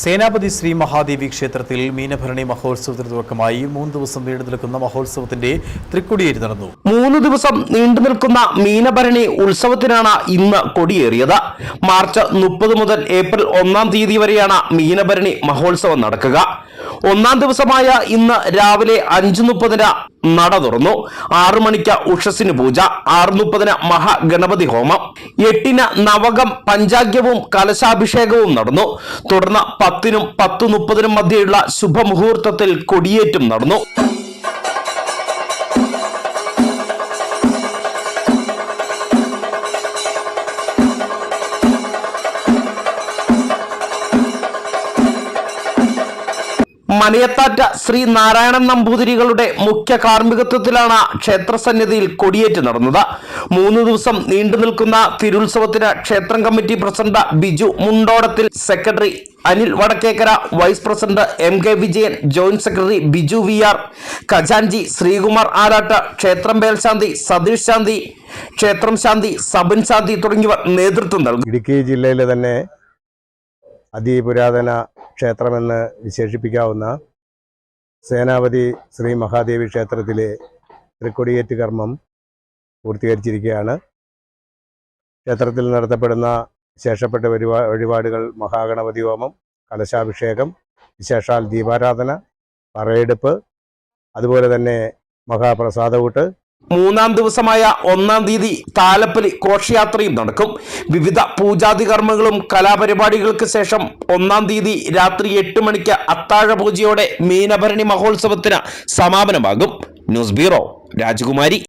സേനാപതി ശ്രീ മഹാദേവി ക്ഷേത്രത്തിൽ മീനഭരണി മഹോത്സവത്തിന് തുടക്കമായി മൂന്ന് ദിവസം നീണ്ടു നിൽക്കുന്ന മഹോത്സവത്തിന്റെ തൃക്കൊടിയേരി നടന്നു. മൂന്ന് ദിവസം നീണ്ടു നിൽക്കുന്ന മീനഭരണി ഉത്സവത്തിനാണ് ഇന്ന് കൊടിയേറിയത്. മാർച്ച് മുപ്പത് മുതൽ ഏപ്രിൽ ഒന്നാം തീയതി വരെയാണ് മീനഭരണി മഹോത്സവം നടക്കുക. ഒന്നാം ദിവസമായ ഇന്ന് രാവിലെ അഞ്ചു മുപ്പതിന് നട തുറന്നു. ആറു മണിക്ക് ഉഷസിന് പൂജ ആറ് മുപ്പതിന് മഹാഗണപതി ഹോമം എട്ടിന് നവകം പഞ്ചാഗ്യവും കലശാഭിഷേകവും നടന്നു. തുടർന്ന് പത്തിനും പത്ത് മുപ്പതിനും മധ്യയുള്ള ശുഭമുഹൂർത്തത്തിൽ കൊടിയേറ്റും നടന്നു. മനയത്താറ്റ ശ്രീ നാരായണൻ നമ്പൂതിരികളുടെ മുഖ്യ കാർമ്മികത്വത്തിലാണ് ക്ഷേത്രസന്നിധിയിൽ കൊടിയേറ്റ് നടന്നത്. മൂന്ന് ദിവസം നീണ്ടു നിൽക്കുന്ന തിരുത്സവത്തിന് ക്ഷേത്രം committee president Biju Mundodathil secretary Anil Vadakkekara vice president M K Vijayan joint secretary Biju V R ഖജാൻജി Sreekumar Arattu ക്ഷേത്രം മേൽശാന്തി സതീഷ് ശാന്തി ക്ഷേത്രം ശാന്തി സബിൻ ശാന്തി തുടങ്ങിയവർ നേതൃത്വം നൽകി. ഇടുക്കി ജില്ലയിലെ തന്നെ അതിപുരാതന ക്ഷേത്രമെന്ന് വിശേഷിപ്പിക്കാവുന്ന സേനാപതി ശ്രീ മഹാദേവി ക്ഷേത്രത്തിലെ തൃക്കൊടിയേറ്റ് കർമ്മം പൂർത്തീകരിച്ചിരിക്കുകയാണ്. ക്ഷേത്രത്തിൽ നടത്തപ്പെടുന്ന വിശേഷപ്പെട്ട വഴിപാ വഴിപാടുകൾ മഹാഗണപതി ഹോമം കലശാഭിഷേകം വിശേഷാൽ ദീപാരാധന പറയെടുപ്പ് അതുപോലെ തന്നെ മഹാപ്രസാദകൂട്ട് മൂന്നാം ദിവസമായ ഒന്നാം തീയതി താലപ്പലി ഘോഷയാത്രയും നടക്കും. വിവിധ പൂജാതി കർമ്മങ്ങളും കലാപരിപാടികൾക്ക് ശേഷം ഒന്നാം തീയതി രാത്രി എട്ട് മണിക്ക് അത്താഴ പൂജയോടെ മീനഭരണി മഹോത്സവത്തിന് സമാപനമാകും. ന്യൂസ് ബ്യൂറോ രാജകുമാരി.